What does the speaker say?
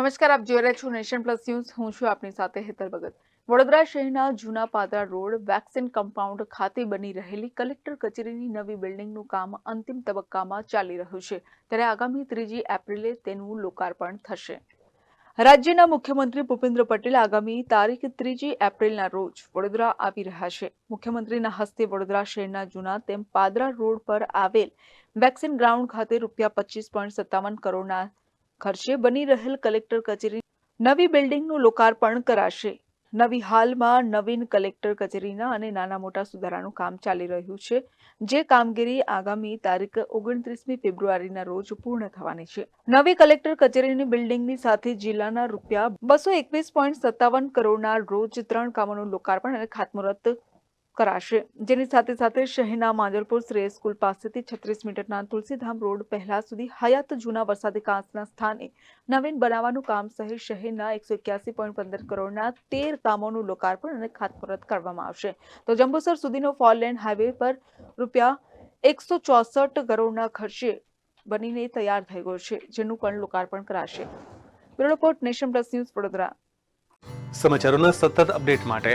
નમસ્કાર, આપ જોઈ રહ્યા છો નેશન પ્લસ ન્યૂઝ. હું છું આપની સાથે હેતલ ભગત. વડોદરા શહેરના જૂના પાદરા રોડ વેક્સિન કમ્પાઉન્ડ ખાતે બની રહેલી કલેક્ટર કચેરીની નવી બિલ્ડિંગનું કામ અંતિમ તબક્કામાં ચાલી રહ્યું છે. ત્યારે આગામી ત્રીજી એપ્રિલે તેનું લોકાર્પણ થશે. રાજ્યના મુખ્યમંત્રી ભૂપેન્દ્ર પટેલ આગામી તારીખ ત્રીજી એપ્રિલના રોજ વડોદરા આવી રહ્યા છે. મુખ્યમંત્રીના હસ્તે વડોદરા શહેરના જૂના તેમ પાદરા રોડ પર આવેલ વેક્સિન ગ્રાઉન્ડ ખાતે રૂપિયા પચીસ પોઈન્ટ સત્તાવન કરોડના ખર્ચે બની રહેલ કલેક્ટર કચેરી નવી બિલ્ડિંગનું લોકાર્પણ કરાશે. નવી હાલમાં નવીન કલેક્ટર કચેરીના અને નાના મોટા સુધારાનું કામ ચાલી રહ્યું છે, જે કામગીરી આગામી તારીખ ઓગણત્રીસમી ફેબ્રુઆરીના રોજ પૂર્ણ થવાની છે. નવી કલેક્ટર કચેરીની બિલ્ડિંગની સાથે જિલ્લાના રૂપિયા બસો એકવીસ પોઈન્ટ સત્તાવન કરોડના રોજ ત્રણ કામોનું લોકાર્પણ અને ખાતમુહૂર્ત કરાશે. જેની સાથે સાથે શહેરના માંજલપુર શ્રેય સ્કૂલ પાસેથી છત્રીસ મીટરના તુલસીધામ રોડ પહેલા સુધી હયાત જૂના વરસાદી કાંસના સ્થાને નવીન બનાવવાનું કામ સહિત શહેરના એકસો કરોડના તેર કામોનું લોકાર્પણ અને ખાતમુહૂર્ત કરવામાં આવશે. તો જંબુસર સુધીનો ફોર લેન હાઈવે પર રૂપિયા એકસો ચોસઠ કરોડના ખર્ચે બનીને તૈયાર થઈ ગયો છે, જેનું પણ લોકાર્પણ કરાશે. Bureau Nation Plus News Vadodara. સમાચારોના સતત અપડેટ માટે